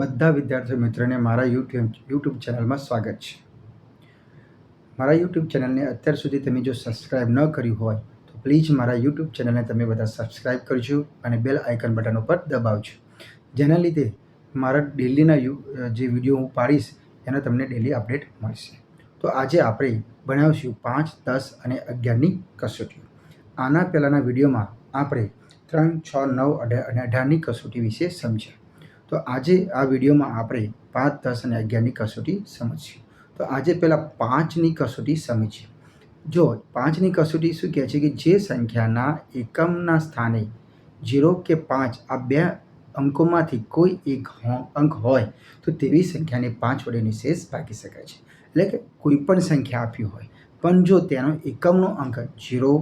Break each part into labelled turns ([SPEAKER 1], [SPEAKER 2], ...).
[SPEAKER 1] બધા વિદ્યાર્થી મિત્રોને મારા યુટ્યુબ યુટ્યુબ ચેનલમાં સ્વાગત છે. મારા યુટ્યુબ ચેનલને અત્યાર સુધી તમે જો સબસ્ક્રાઇબ ન કર્યું હોય, તો પ્લીઝ મારા યુટ્યુબ ચેનલને તમે બધા સબસ્ક્રાઇબ કરજો અને બેલ આઇકન બટન ઉપર દબાવજો. જેના લીધે મારા ડેલીના જે વીડિયો હું પાડીશ, એનો તમને ડેલી અપડેટ મળશે. તો આજે આપણે ભણાવશું પાંચ, દસ અને અગિયારની કસોટીઓ. આના પહેલાંના વિડીયોમાં આપણે ત્રણ, છ, નવ અઢાર અને અઢારની કસોટી વિશે સમજ્યા. તો આજે આ વિડીયોમાં આપણે પાંચ દસ અને અગિયારની કસોટી સમજીએ તો આજે પહેલાં પાંચની કસોટી સમજીએ. જો પાંચની કસોટી શું કહે છે કે જે સંખ્યાના એકમના સ્થાને ઝીરો કે પાંચ આ બે અંકોમાંથી કોઈ એક અંક હોય, તો તેવી સંખ્યાને પાંચ વડે નિશેષ ભાગી શકાય છે. એટલે કે કોઈ પણ સંખ્યા આપી હોય, પણ જો તેનો એકમનો અંક જીરો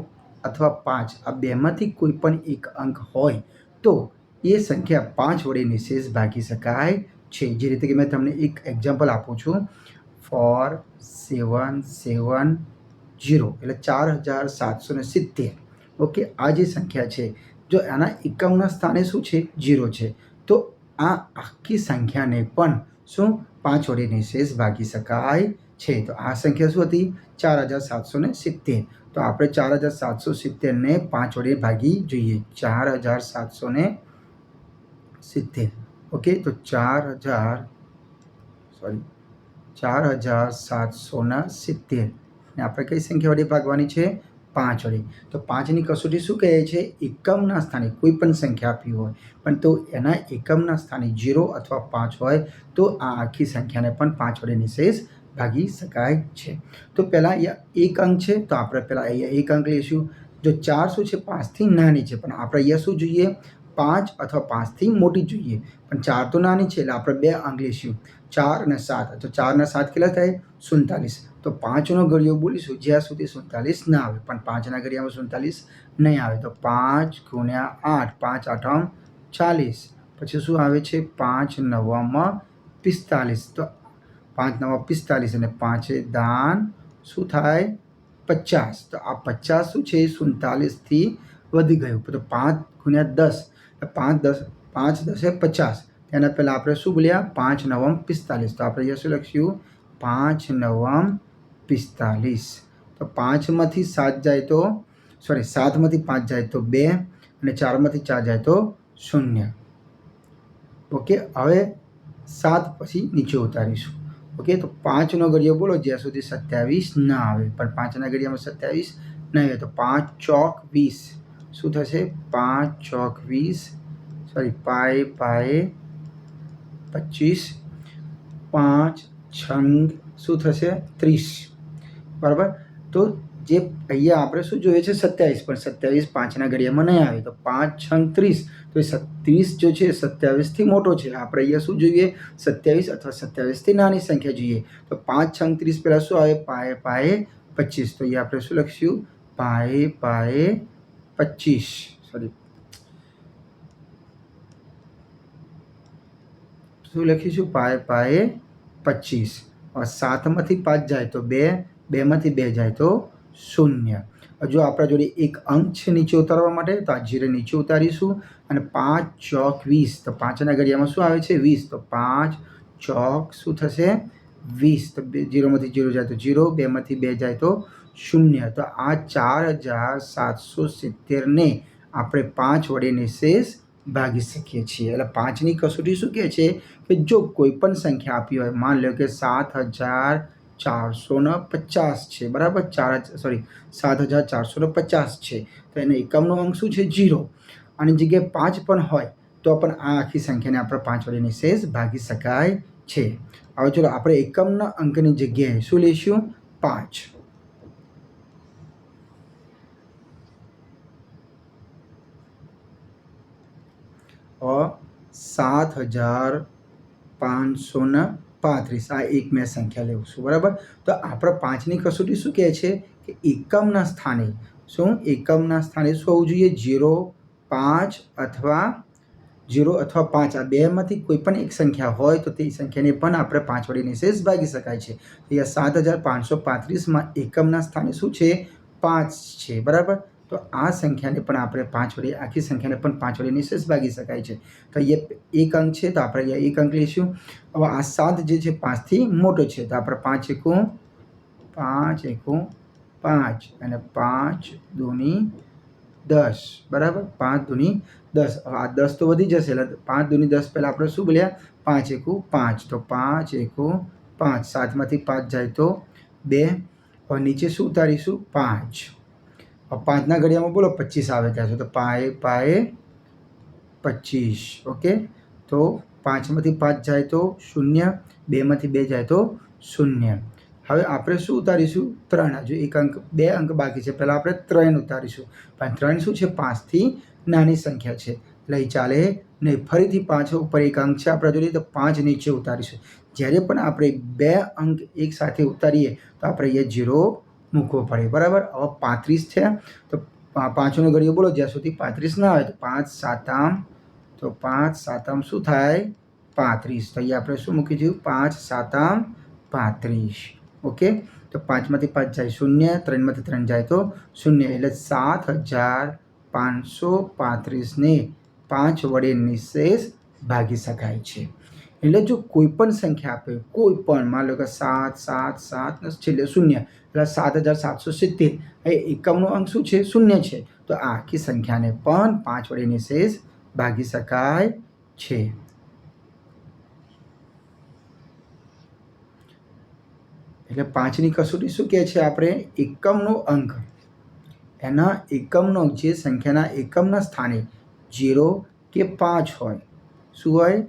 [SPEAKER 1] અથવા પાંચ આ બેમાંથી કોઈ પણ એક અંક હોય, તો એ સંખ્યા પાંચ વડે નિશેષ ભાગી શકાય છે. જે રીતે કે મેં તમને એક એક્ઝામ્પલ આપું છું. ફોર સેવન સેવન જીરો એટલે ચાર હજાર સાતસો ને સિત્તેર. ઓકે આ જે સંખ્યા છે, જો આના એકાવનના સ્થાને શું છે? જીરો છે. તો આ આખી સંખ્યાને પણ શું? પાંચ વડે નિશેષ ભાગી શકાય છે. તો આ સંખ્યા શું હતી? ચાર હજાર સાતસો ને સિત્તેર. તો આપણે ચાર હજાર સાતસો સિત્તેરને પાંચ વડે ભાગી જોઈએ. ચાર હજાર સાતસો ને સિત્તેર. ઓકે તો ચાર હજાર સોરી ચાર હજાર સાતસોના સિત્તેર. ને આપણે કઈ સંખ્યા વડે ભાગવાની છે? પાંચ વડે. તો પાંચની કસોટી શું કહે છે? એકમના સ્થાને કોઈ પણ સંખ્યા આપી હોય, પણ તો એના એકમના સ્થાને જીરો અથવા પાંચ હોય, તો આ આખી સંખ્યાને પણ પાંચ વડે નિશેષ ભાગી શકાય છે. તો પહેલાં અહીંયા એક અંક છે, તો આપણે પહેલાં અહીંયા એક અંક લઈશું. જો ચાર શું છે, પાંચથી નાની છે, પણ આપણે અહીંયા શું જોઈએ? પાંચ અથવા પાંચથી મોટી જોઈએ. પણ ચાર તો નાની છે, એટલે આપણે બે આંગળી લઈશું ચાર અને સાત. તો ચાર અને સાત કેટલા થાય? સુડતાલીસ. તો પાંચનો ઘડિયો બોલીશું, જ્યાં સુધી સુડતાલીસ ના આવે. પણ પાંચના ઘડિયામાં સુડતાલીસ નહીં આવે. તો પાંચ ગુણ્યા આઠ, પાંચ આઠમ ચાલીસ. પછી શું આવે છે? પાંચ નવામાં પિસ્તાલીસ. તો પાંચ નવા પિસ્તાલીસ અને પાંચે દાન શું થાય? પચાસ. તો આ પચાસ શું છે? સુડતાલીસથી વધી ગયું. તો પાંચ ગુણ્યા દસ. પાંચ દસ, પાંચ દસે પચાસ. એના પહેલાં આપણે શું બોલ્યા? પાંચ નવમ પિસ્તાલીસ. તો આપણે શું લખ્યું? પાંચ નવમ પિસ્તાલીસ. તો પાંચમાંથી સાત જાય તો સોરી સાતમાંથી પાંચ જાય તો બે અને ચારમાંથી ચાર જાય તો શૂન્ય. ઓકે, હવે સાત પછી નીચે ઉતારીશું. ઓકે, તો પાંચનો ઘડિયો બોલો, જ્યાં સુધી સત્યાવીસ ના આવે. પણ પાંચના ઘડિયામાં સત્યાવીસ નહીં આવે તો પાંચ ચોક વીસ. શું થશે? પાંચ, ચોક, વીસ સોરી પાય, પાયે પચીસ, પાંચ, છંગ, શું થશે? ત્રીસ. બરાબર? તો જે અહીંયા આપણે શું જોઈએ છે? સત્યાવીસ. પણ સત્યાવીસ પાંચના ઘડિયામાં નહીં આવે. તો પાંચ, છંગ, ત્રીસ. તો એ ત્રીસ જો છે સત્યાવીસથી મોટો છે. આપણે અહીંયા શું જોઈએ? સત્યાવીસ અથવા સત્યાવીસથી નાની સંખ્યા જોઈએ. તો પાંચ, છંગ, ત્રીસ પહેલાં શું આવે? પાય, પાયે પચીસ. તો અહીંયા આપણે શું લખીશું પાય, પાયે પચીસ સોરી શું લખીશું? પાયે પાયે પચીસ. સાતમાંથી પાંચ જાય તો બે, બેમાંથી બે જાય તો શૂન્ય. જો આપણા જોડે એક અંક છે નીચે ઉતારવા માટે, તો આ જીરે નીચે ઉતારીશું. અને પાંચ ચોક વીસ. તો પાંચના ઘડિયામાં શું આવે છે? વીસ. તો પાંચ ચોક શું થશે? વીસ. તો બે, જીરોમાંથી જીરો જાય તો જીરો, બેમાંથી બે જાય તો શૂન્ય. તો આ ચાર હજાર સાતસો સિત્તેરને આપણે પાંચ વડે નિશેષ ભાગી શકીએ છીએ. એટલે પાંચની કસોટી શું કહે છે? કે જો કોઈ પણ સંખ્યા આપી હોય, માન લો કે સાત હજાર ચારસો ને પચાસ છે. બરાબર? ચાર સોરી સાત હજાર ચારસો ને પચાસ છે. તો એને એકમનો અંક શું છે? જીરો અને જગ્યાએ પાંચ પણ હોય, તો પણ આ આખી સંખ્યાને આપણે પાંચ વડે નિશેષ ભાગી શકાય છે. હવે ચલો, આપણે એકમના અંકની જગ્યાએ શું લઈશું? પાંચ. સાત હજાર પાંચસો ને પાંત્રીસ. આ એક મેં સંખ્યા લેવું છું, બરાબર? તો આપણે પાંચની કસોટી શું કહે છે? કે એકમના સ્થાને. શું? એકમના સ્થાને શું હોવું જોઈએ? જીરો, પાંચ અથવા જીરો અથવા પાંચ. આ બેમાંથી કોઈ પણ એક સંખ્યા હોય તો તે સંખ્યાને પણ આપણે પાંચ વડે નિશેષ ભાગી શકાય છે. અહીંયા સાત હજાર પાંચસો પાંત્રીસમાં એકમના સ્થાને શું છે? પાંચ છે, બરાબર? તો આ સંખ્યાને પણ આપણે પાંચ વડે, આખી સંખ્યાને પણ પાંચ વડે નિશેષ ભાગી શકાય છે. તો અહીંયા એક અંક છે, તો આપણે અહીંયા એક અંક લઈશું. હવે આ સાત જે છે, પાંચથી મોટો છે. તો આપણે પાંચ એકો પાંચ એકો પાંચ અને પાંચ દૂની દસ. બરાબર? પાંચ દૂની દસ. આ દસ તો વધી જશે એટલે પાંચ દૂની દસ પહેલાં આપણે શું બોલ્યા? પાંચ એકું પાંચ. તો પાંચ એકો પાંચ. સાતમાંથી પાંચ જાય તો બે. નીચે શું ઉતારીશું? પાંચ. પાંચના ઘડિયામાં બોલો પચીસ આવે ત્યાં સુધી. તો પાએ પાએ પચીસ. ઓકે? તો પાંચમાંથી પાંચ જાય તો શૂન્ય, બેમાંથી બે જાય તો શૂન્ય. હવે આપણે શું ઉતારીશું? ત્રણ. હજુ એક અંક, બે અંક બાકી છે. પહેલાં આપણે ત્રણ ઉતારીશું. પણ ત્રણ શું છે? પાંચથી નાની સંખ્યા છે. લઈ ચાલે નહીં. ફરીથી પાંચ ઉપર એક અંક છે આપણે જોઈએ તો પાંચ નીચે ઉતારીશું. જ્યારે પણ આપણે બે અંક એક સાથે ઉતારીએ, તો આપણે અહીંયા જીરો મૂકવો પડે. બરાબર? હવે પાંત્રીસ છે. તો પાંચનો ઘડીઓ બોલો, જ્યાં સુધી પાંત્રીસ ના આવે, તો પાંચ સાતામ, તો પાંચ સાતામ શું થાય? પાંત્રીસ. તો અહીંયા આપણે શું મૂકી દઉં પાંચ સાતામ, પાંત્રીસ. ઓકે? તો પાંચમાંથી પાંચ જાય શૂન્ય, ત્રણમાંથી ત્રણ જાય તો શૂન્ય. એટલે સાત હજાર પાંચસો પાંત્રીસને પાંચ વડે નિશેષ ભાગી શકાય છે. એટલે જો કોઈ પણ સંખ્યા આપે કોઈ પણ માન લો કે સાત સાત સાત છેલ્લે શૂન્ય, એટલે સાત હજાર સાતસો સિત્તેર, એ એકમનો અંક શું છે? શૂન્ય છે. તો આખી સંખ્યાને પણ પાંચ વડે નિશેષ ભાગી શકાય છે. એટલે પાંચની કસોટી શું કહે છે આપણે? એકમનો અંક. એના એકમનો જે સંખ્યાના એકમના સ્થાને જીરો કે પાંચ હોય. શું હોય?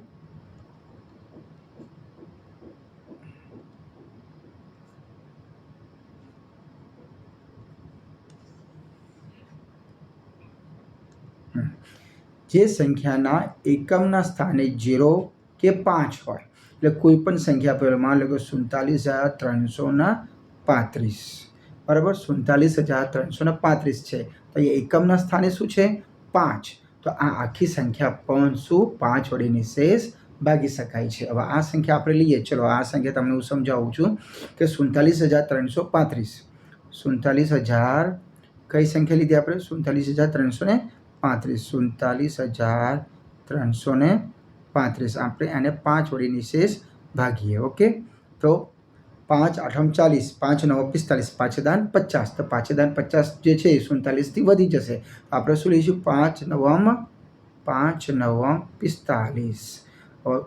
[SPEAKER 1] જે સંખ્યાના એકમના સ્થાને ઝીરો કે પાંચ હોય. એટલે કોઈ પણ સંખ્યા પર માન લો કે સુડતાલીસ હજાર ત્રણસોના પાંત્રીસ. બરાબર? સુડતાલીસ હજાર ત્રણસોને પાંત્રીસ છે. તો એ એકમના સ્થાને શું છે? પાંચ. તો આ આખી સંખ્યા પણ શું? પાંચ વડે નિશેષ ભાગી શકાય છે. હવે આ સંખ્યા આપણે લઈએ. ચલો, આ સંખ્યા તમને હું સમજાવું છું કે સુડતાલીસ હજાર ત્રણસો પાંત્રીસ. સુડતાલીસ હજાર કઈ સંખ્યા લીધી આપણે? સુડતાલીસ હજાર ત્રણસો ને પાંત્રીસ, સુડતાલીસ હજાર ત્રણસો ને પાંત્રીસ. આપણે એને પાંચ વડે નિશેષ ભાગીએ, ઓકે? તો પાંચ, આઠમ ચાલીસ, પાંચ, નવ, પિસ્તાલીસ પાંચદાન પચાસ. તો પાંચદાન પચાસ જે છે એ સુડતાલીસથી વધી જશે. આપણે શું લઈશું? પાંચ, નવમ પાંચ, નવમ, પિસ્તાલીસ.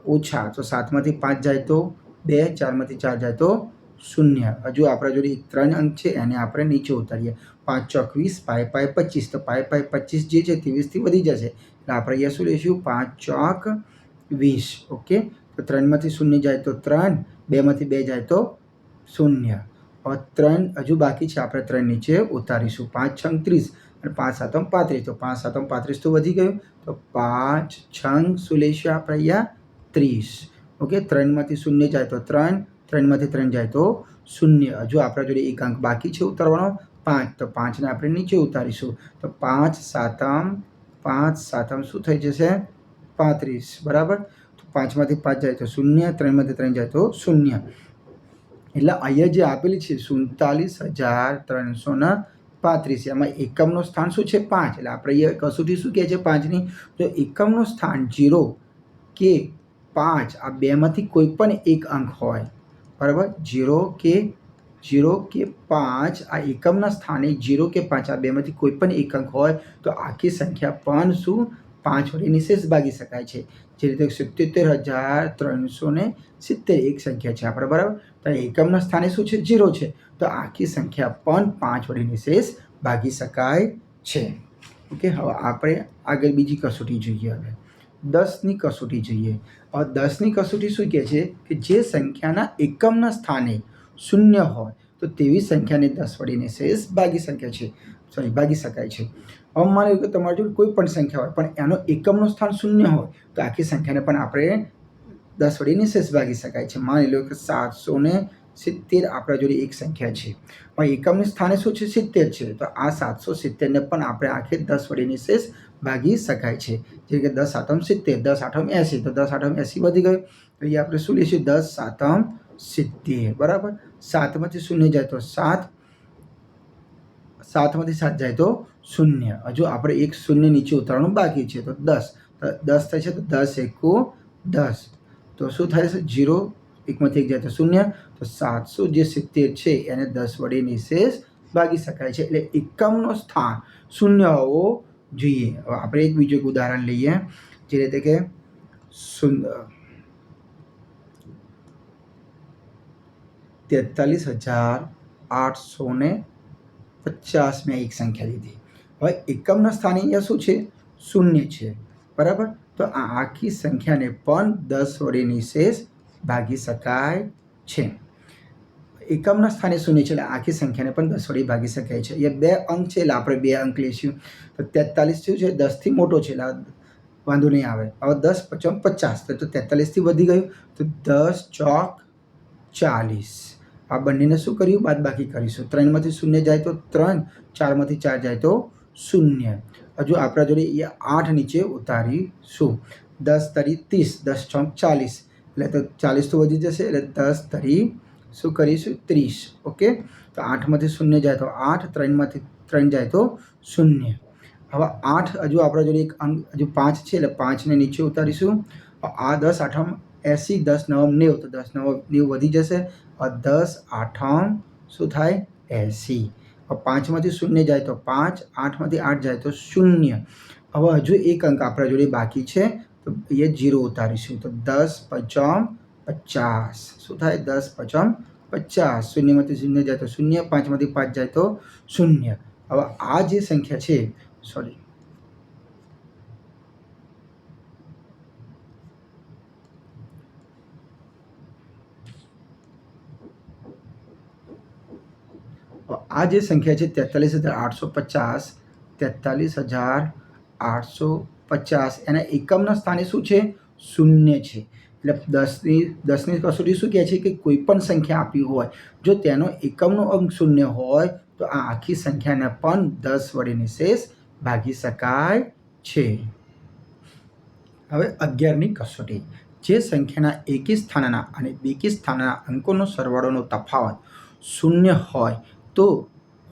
[SPEAKER 1] ઓછા, તો સાતમાંથી પાંચ જાય તો બે, ચારમાંથી ચાર જાય તો શૂન્ય. હજુ આપણા જોડે ત્રણ અંક છે, એને આપણે નીચે ઉતારીએ. પાંચ ચોકવીસ પાય પાય પચીસ. તો પાય પાય પચીસ જે છે ત્રીસથી વધી જશે. એટલે આપણે અહીંયા શું લઈશું? પાંચ ચોક વીસ. ઓકે? તો ત્રણમાંથી શૂન્ય જાય તો ત્રણ. બેમાંથી બે જાય તો શૂન્ય. હવે ત્રણ હજુ બાકી છે. આપણે ત્રણ નીચે ઉતારીશું. પાંચ છંગ ત્રીસ. અને પાંચ સાતમ પાંત્રીસ. તો પાંચ સાતમ પાંત્રીસ તો વધી ગયું. તો પાંચ છંગ શું લઈશું આપણે અહીંયા? ત્રીસ. ઓકે? ત્રણમાંથી શૂન્ય જાય તો ત્રણ. ત્રણમાંથી ત્રણ જાય તો શૂન્ય. હજુ આપણા જોડે એક અંક બાકી છે ઉતારવાનો, પાંચ. તો પાંચને આપણે નીચે ઉતારીશું. તો પાંચ સાતમ પાંચ સાતમ શું થઈ જશે? પાંત્રીસ. બરાબર? તો પાંચમાંથી પાંચ જાય તો શૂન્ય, ત્રણમાંથી ત્રણ જાય તો શૂન્ય. એટલે અહીંયા જે આપેલી છે સુડતાલીસ હજાર ત્રણસો ને પાંત્રીસ. એમાં એકમનું સ્થાન શું છે? પાંચ. એટલે આપણે અહીંયા કસોટી શું કહે છે પાંચની? તો એકમનું સ્થાન જીરો કે પાંચ. આ બેમાંથી કોઈ પણ એક અંક હોય. બરાબર? જીરો કે જીરો કે પાંચ આ એકમના સ્થાને જીરો કે પાંચ આ બેમાંથી કોઈ પણ એક હોય તો આખી સંખ્યા પણ શું? પાંચ વડે નિશેષ ભાગી શકાય છે. જે રીતે સિત્તોતેર હજાર ત્રણસો ને સિત્તેર એક સંખ્યા છે આપણે બરાબર? તો એકમના સ્થાને શું છે? જીરો છે. તો આખી સંખ્યા પણ પાંચ વડે નિશેષ ભાગી શકાય છે. ઓકે, હવે આપણે આગળ બીજી કસોટી જોઈએ હવે. દસની કસોટી જોઈએ. હવે દસની કસોટી શું કહે છે? કે જે સંખ્યાના એકમના સ્થાને શૂન્ય હોય, તો તેવી સંખ્યાને દસ વડે શેષ ભાગી સંખ્યા છે. સોરી ભાગી શકાય છે. હવે માની કે તમારી જોડે કોઈ પણ સંખ્યા હોય, પણ એનો એકમનું સ્થાન શૂન્ય હોય, તો આખી સંખ્યાને પણ આપણે દસ વડે શેષ ભાગી શકાય છે. માની લો કે સાતસો ને સિત્તેર આપણા જોડે એક સંખ્યા છે. પણ એકમની સ્થાને શું છે? સિત્તેર છે. તો આ સાતસો સિત્તેરને પણ આપણે આખે દસ વડે નિશેષ ભાગી શકાય છે. જેમ કે દસ આઠમ સિત્તેર, દસ આઠમ એંસી, તો દસ આઠમ એંસી વધી ગયું. તો એ આપણે શું લઈશું? દસ સાતમ સિત્તેર, બરાબર? સાતમાંથી શૂન્ય જાય તો સાત. સાતમાંથી સાત જાય તો શૂન્ય. હજુ આપણે એક શૂન્ય નીચે ઉતારવાનું બાકી છે, તો દસ. દસ થાય છે તો દસ એકુ દસ. તો શું થાય છે? જીરો એકમાંથી એક જાય તો શૂન્ય. તો સાતસો જે સિત્તેર છે, એને દસ વડે નિશેષ ભાગી શકાય છે. એટલે એકમનો સ્થાન શૂન્ય હોવો જોઈએ. હવે આપણે એક બીજું એક ઉદાહરણ લઈએ, જે રીતે કે શૂન્ય તેતાલીસ હજાર આઠસો ને પચાસ મેં એક સંખ્યા લીધી. હવે એકમના સ્થાને અહીંયા શું છે? શૂન્ય છે. બરાબર? તો આ આખી સંખ્યાને પણ દસ વડે નિશેષ ભાગી શકાય છે. એકમના સ્થાને શૂન્ય છે એટલે આખી સંખ્યાને પણ દસ વડે ભાગી શકાય છે. એ બે અંક છે, એટલે આપણે બે અંક લઈશું. તો તેતાલીસ શું છે, દસથી મોટો છે, એટલે વાંધો નહીં આવે. હવે દસ પચમ પચાસ. તો તેતાલીસથી વધી ગયું. તો દસ ચોક ચાલીસ. આ બંનેને શું કર્યું? બાદ બાકી કરીશું. ત્રણમાંથી શૂન્ય જાય તો ત્રણ, ચારમાંથી ચાર જાય તો શૂન્ય. હજુ આપણા જોડે એ આઠ નીચે ઉતારીશું. દસ તરી ત્રીસ. દસ ચોક ચાલીસ. એટલે તો ચાલીસ તો વધી જશે, એટલે દસ તરી શું કરીશું? ત્રીસ. ઓકે? તો આઠમાંથી શૂન્ય જાય તો આઠ, ત્રણમાંથી ત્રણ જાય તો શૂન્ય. હવે આઠ હજુ આપણા જોડે એક અંક, હજુ પાંચ છે એટલે પાંચને નીચે ઉતારીશું. આ દસ, આઠમ, એંસી, દસ, નવમ, નેવું. તો દસ નવ નેવું વધી જશે. દસ, આઠમ, શું થાય? એંસી. પાંચમાંથી શૂન્ય જાય તો પાંચ, આઠમાંથી આઠ જાય તો શૂન્ય. હવે હજુ એક અંક આપણા જોડે બાકી છે. તો એ જીરો ઉતારીશું. તો દસ પચમ પચાસ. શું થાય? દસ પચમ પચાસ. શૂન્યમાંથી શૂન્ય જાય તો શૂન્ય, પાંચમાંથી પાંચ જાય તો શૂન્ય. હવે આ જે સંખ્યા છે સોરી આ જે સંખ્યા છે, તેતાલીસ હજાર આઠસો પચાસ, તેતાલીસ હજાર આઠસો પચાસ. એના એકમના સ્થાને શું છે? શૂન્ય છે. એટલે દસની દસની કસોટી શું કહે છે કે કોઈ પણ સંખ્યા આપી હોય, જો તેનો એકમનો અંક શૂન્ય હોય, તો આ આખી સંખ્યાને પણ દસ વડે નિશેષ ભાગી શકાય છે. હવે અગિયારની કસોટી. જે સંખ્યાના એકી સ્થાનના અને બેકી સ્થાનના અંકોનો સરવાળોનો તફાવત શૂન્ય હોય તો,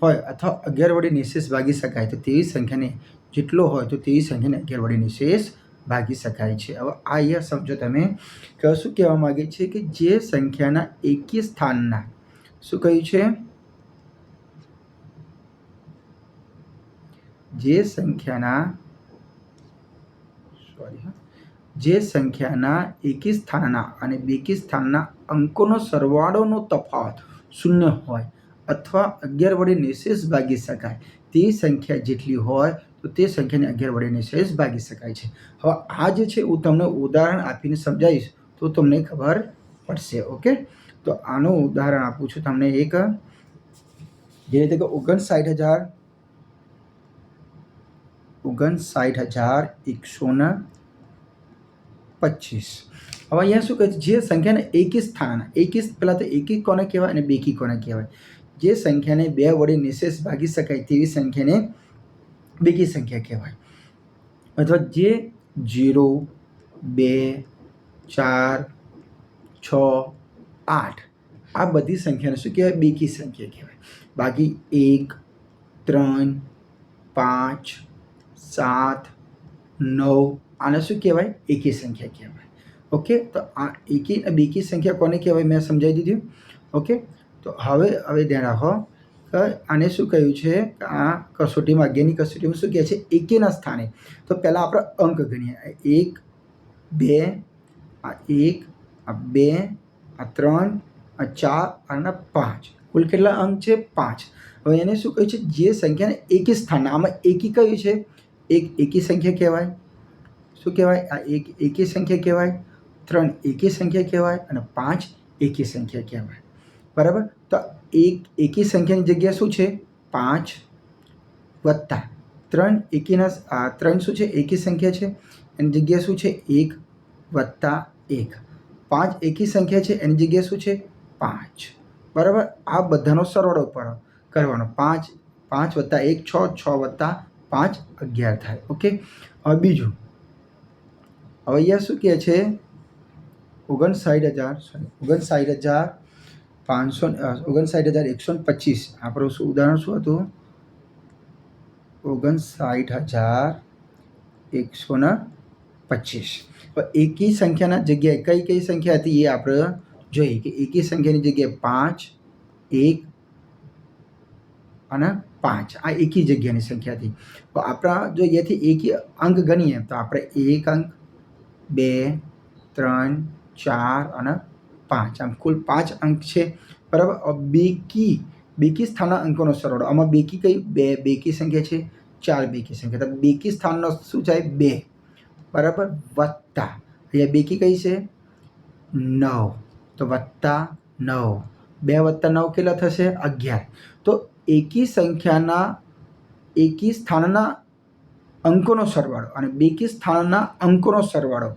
[SPEAKER 1] હોય અથવા અગિયાર વડે નિશેષ ભાગી શકાય, તો તેવી સંખ્યાને જેટલો હોય તો તેવી સંખ્યાને અગિયાર વડે નિશેષ ભાગી શકાય છે. હવે આ અહીંયા સમજો તમે. કે શું કહેવા માગે છે કે જે સંખ્યાના એકી સ્થાનના, શું કહ્યું છે? જે સંખ્યાના સોરી જે સંખ્યાના એકી સ્થાનના અને બેકી સ્થાનના અંકોનો સરવાળોનો તફાવત શૂન્ય હોય અથવા અગિયાર વડે નિશેષ ભાગી શકાય. તે સંખ્યા જેટલી હોય તો તે સંખ્યાને અગિયાર વડે નિશેષ ભાગી શકાય છે. હવે આ જે છે, હું તમને ઉદાહરણ આપીને સમજાવીશ, તો તમને ખબર પડશે, ઓકે? તો આનું ઉદાહરણ આપું છું તમને એક. જે રીતે કે ઓગણસાઠ હજાર ઓગણસાઠ હજાર એકસો ને પચીસ. હવે અહીંયા શું કહે છે? જે સંખ્યાને એકી સ્થાન, એકી પહેલાં તો એકી કોને કહેવાય અને બેકી કોને કહેવાય? જે સંખ્યાને બે વડે નિશેષ ભાગી શકાય તેવી સંખ્યાને બેકી સંખ્યા કહેવાય. અથવા જે જીરો, બે, ચાર, છ, આઠ, આ બધી સંખ્યાને શું કહેવાય? બેકી સંખ્યા કહેવાય. બાકી એક, ત્રણ, પાંચ, સાત, નવ, આને શું કહેવાય? એકી સંખ્યા કહેવાય. ઓકે? તો આ એકી બેકી સંખ્યા કોને કહેવાય? મેં સમજાવી દીધું. ઓકે? તો હવે હવે ધ્યાન રાખો. આને શું કહ્યું છે? કે આ કસોટીમાં અગિયારની કસોટીમાં શું કહે છે? એકેના સ્થાને. તો પહેલાં આપણે અંક ગણીએ. એક, બે, આ એક, આ બે, આ ત્રણ, આ ચાર, અને પાંચ. કુલ કેટલા અંક છે? પાંચ. હવે એને શું કહ્યું છે? જે સંખ્યાને એકી સ્થાન. આમાં એકી કયું છે? એક એકી સંખ્યા કહેવાય. શું કહેવાય? આ એક એકી સંખ્યા કહેવાય. ત્રણ એકી સંખ્યા કહેવાય. અને પાંચ એકી સંખ્યા કહેવાય. બરાબર? તો એક એકી સંખ્યાની જગ્યા શું છે? પાંચ વત્તા ત્રણ એકીના આ ત્રણ શું છે? એકી સંખ્યા છે. એની જગ્યા શું છે? એક વત્તા એક. પાંચ એકી સંખ્યા છે, એની જગ્યા શું છે? પાંચ. બરાબર? આ બધાનો સરવાળો પર કરવાનો. પાંચ પાંચ વત્તા એક, છ છ વત્તા પાંચ, અગિયાર થાય. ઓકે? હવે બીજું. હવે અહીંયા શું કહે છે? ઓગણસાઠ હજાર સોરી ઓગણસાઠ હજાર પાંચસો ઓગણસાઠ હજાર એકસો ને પચીસ આપણું શું ઉદાહરણ શું હતું ઓગણસાઠ હજાર એકસો ને પચીસ એકી સંખ્યાના જગ્યાએ કઈ કઈ સંખ્યા હતી એ આપણે જોઈએ કે એકી સંખ્યાની જગ્યાએ પાંચ એક અને પાંચ આ એકી જગ્યાની સંખ્યા હતી તો આપણા જો એથી એકી અંક ગણીએ તો આપણે એક અંક બે ત્રણ ચાર અને પાંચ, આમ કુલ પાંચ અંક છે. બરાબર? બેકી બેકી સ્થાનના અંકોનો સરવાળો. આમાં બેકી કઈ? બે. બેકી સંખ્યા છે ચાર બેકી સંખ્યા. તો બેકી સ્થાનનો શું થાય? બે. બરાબર? વત્તા. અહીંયા બેકી કઈ છે? નવ. તો વત્તા નવ. બે વત્તા નવ કેટલા થશે? અગિયાર. તો એકી સંખ્યાના, એકી સ્થાનના અંકોનો સરવાળો અને બેકી સ્થાનના અંકોનો સરવાળો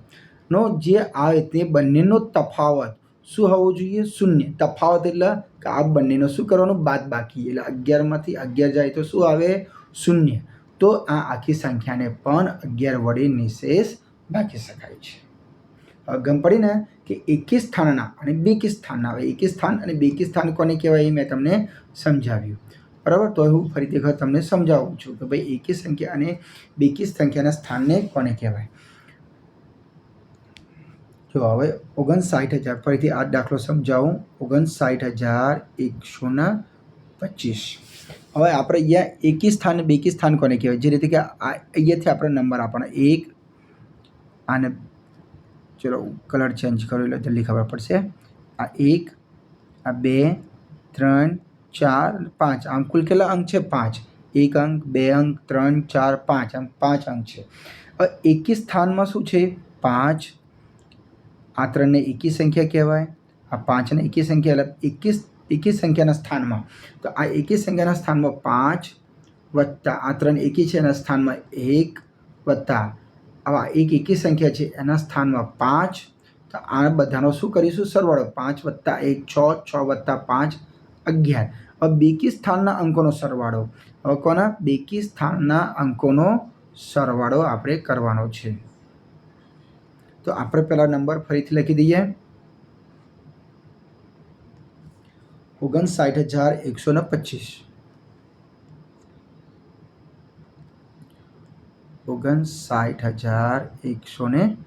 [SPEAKER 1] નો જે આવે તે બંનેનો તફાવત શું હોવો જોઈએ? શૂન્ય. તફાવત એટલે કે આ બંનેનો શું કરવાનું? બાદ બાકી. એટલે અગિયારમાંથી અગિયાર જાય તો શું આવે? શૂન્ય. તો આ આખી સંખ્યાને પણ અગિયાર વડે નિશેષ બાકી શકાય છે. ગમ પડી ને કે એકી સ્થાનના અને બેકી સ્થાનના. આવે એકી સ્થાન અને બેકી સ્થાન કોને કહેવાય એ મેં તમને સમજાવ્યું. બરાબર? તો હું ફરીથી વખત તમને સમજાવું છું કે ભાઈ એકી સંખ્યા અને બેકી સંખ્યાના સ્થાનને કોને કહેવાય? જો હવે ઓગણસાઠ હજાર. ફરીથી આ દાખલો સમજાવું. ઓગણસાઠ હજાર એકસો ને પચીસ. હવે આપણે અહીંયા એકી સ્થાન બેકી સ્થાન કોને કહેવાય? જે રીતે કે આ અહીંયાથી આપણે નંબર આપવાના. એક, આને ચલો કલર ચેન્જ કરો એટલે જલ્દી ખબર પડશે. આ એક, આ બે, ત્રણ, ચાર, પાંચ. આમ કુલ કેટલા અંક છે? પાંચ. એક અંક, બે અંક, ત્રણ, ચાર, પાંચ. આમ પાંચ અંક છે. હવે એકી સ્થાનમાં શું છે? પાંચ આ ત્રણને એકી સંખ્યા કહેવાય, આ પાંચને એકી સંખ્યા એટલે એકી એકી સંખ્યાના સ્થાનમાં. તો આ એકી સંખ્યાના સ્થાનમાં પાંચ વત્તા આ ત્રણ એકી છે એના સ્થાનમાં એક વત્તા આવા એક એકી સંખ્યા છે એના સ્થાનમાં પાંચ. તો આ બધાનો શું કરીશું? સરવાળો પાંચ વત્તા એક, છ છ વત્તા પાંચ, અગિયાર. હવે બેકી સ્થાનના અંકોનો સરવાળો. હવે કોના? બેકી સ્થાનના અંકોનો સરવાળો આપણે કરવાનો છે. તો આપણે પહેલા નંબર ફરીથી લખી દઈએ. ઓગણસાઠ હજાર એકસો ને પચીસ. ઓગણસાઠ હજાર એકસો ને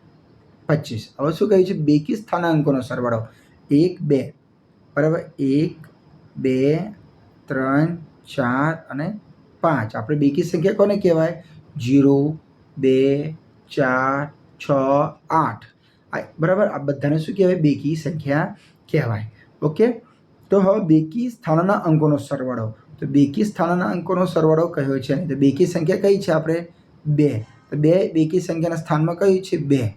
[SPEAKER 1] પચીસ. હવે શું કહ્યું છે? બેકી સ્થાનાંકોનો સરવાળો? એક, બે. બરાબર? એક, બે, ત્રણ, ચાર અને પાંચ. આપણે બેકી સંખ્યા કોને કહેવાય? જીરો, બે, ચાર છ, આઠ. આ બરાબર, આ બધાને શું કહેવાય? બેકી સંખ્યા કહેવાય. ઓકે? તો હવે બેકી સ્થાનના અંકોનો સરવાળો. તો બેકી સ્થાનના અંકોનો સરવાળો કયો છે? તો બેકી સંખ્યા કઈ છે આપણે? બે. તો બે બેકી સંખ્યાના સ્થાનમાં કયું છે? બે.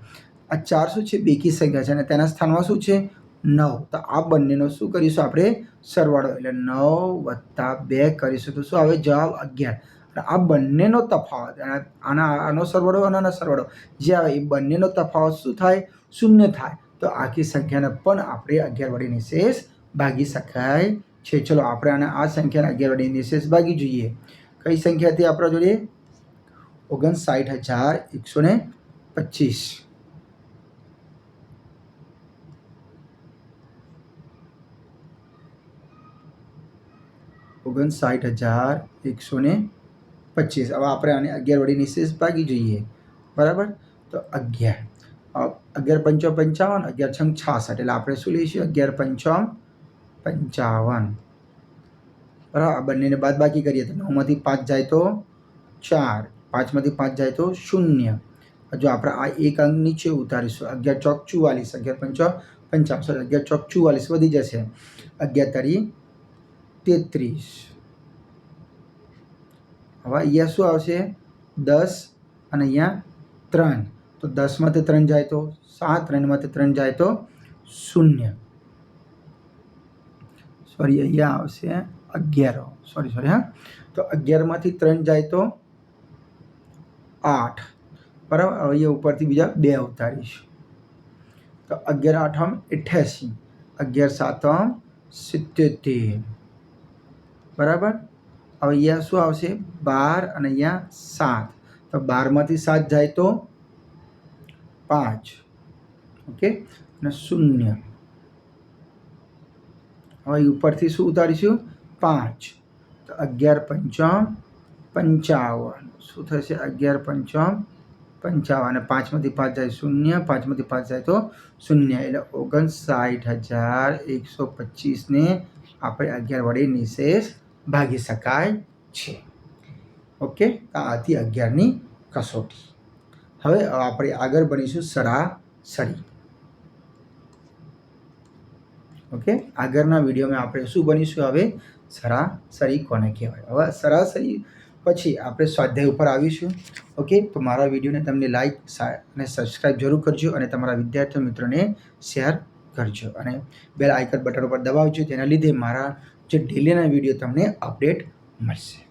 [SPEAKER 1] આ ચાર શું છે? બેકી સંખ્યા છે. અને તેના સ્થાનમાં શું છે? નવ. તો આ બંનેનો શું કરીશું આપણે? સરવાળો. એટલે નવ વત્તા બે કરીશું. તો શું આવે? જવાબ અગિયાર. આ બંનેનો તફાવત આના આનો સરવાળો અને આનો સરવાળો, જે આવે એ બંનેનો તફાવત શું થાય? શૂન્ય થાય. તો આખી સંખ્યાને પણ આપણે અગિયાર વડે નિશેષ ભાગી શકાય છે. ચલો, આપણે આને આ સંખ્યાને અગિયાર વડે નિશેષ ભાગી જોઈએ. કઈ સંખ્યા હતી આપણા જોડે ઓગણસાઠ હજાર એકસો ને પચીસ. ઓગણસાઠ હજાર એકસો ને પચીસ. હવે આપણે આને અગિયાર વડે નિશેષ ભાગી જોઈએ. બરાબર? તો અગિયાર. અગિયાર પંચો પંચાવન, અગિયાર છંગ છાસઠ. એટલે આપણે શું લઈશું? અગિયાર પંચાવન પંચાવન. બરાબર? આ બંનેને બાદ બાકી કરીએ તો નવમાંથી પાંચ જાય તો ચાર. પાંચમાંથી પાંચ જાય તો શૂન્ય. જો આપણે આ એક અંક નીચે ઉતારીશું. અગિયાર ચોક ચુવાલીસ, અગિયાર પંચો પંચાવન. સોરી, અગિયાર ચોક ચુવાલીસ વધી જશે. અગિયાર તારી તેત્રીસ. હવે અહીંયા શું આવશે? દસ અને અહીંયા ત્રણ. તો દસમાંથી ત્રણ જાય તો સાત, ત્રણમાંથી ત્રણ જાય તો શૂન્ય. સોરી અહીંયા આવશે અગિયાર. સોરી સોરી હા. તો અગિયારમાંથી ત્રણ જાય તો આઠ. બરાબર? હવે અહીંયા ઉપરથી બીજા બે ઉતારીશ. તો અગિયાર આઠમ અઠ્યાસી. અગિયાર સાતમ સિત્યોતેર બરાબર? હવે અહીંયા શું આવશે? બાર અને અહીંયા સાત. તો બારમાંથી સાત જાય તો પાંચ. ઓકે? અને શૂન્ય. હવે ઉપરથી શું ઉતારીશું? પાંચ. તો અગિયાર પંચમ પંચાવન. શું થશે? અગિયાર પંચમ પંચાવન. અને પાંચમાંથી પાંચ જાય શૂન્ય. પાંચમાંથી પાંચ જાય તો શૂન્ય. એટલે ઓગણસાઠ હજાર એકસો પચીસને આપણે અગિયાર વડે નિશેષ ભાગી શકાય છે. ઓકે આ હતી અગિયારની કસોટી. હવે આપણે આગળ બનીશું સરાસરી. ઓકે આગળના વિડીયોમાં આપણે શું બનીશું હવે સરાસરી કોને કહેવાય? હવે સરાસરી પછી આપણે સ્વાધ્યાય ઉપર આવીશું. ઓકે તો મારા વિડીયોને તમને લાઈક અને સબસ્ક્રાઈબ જરૂર કરજો અને તમારા વિદ્યાર્થી મિત્રોને શેર કરજો. અને બેલ આઇકન બટન ઉપર દબાવજો. તેના લીધે મારા જે ડેલીના વીડિયો તમને અપડેટ મળશે.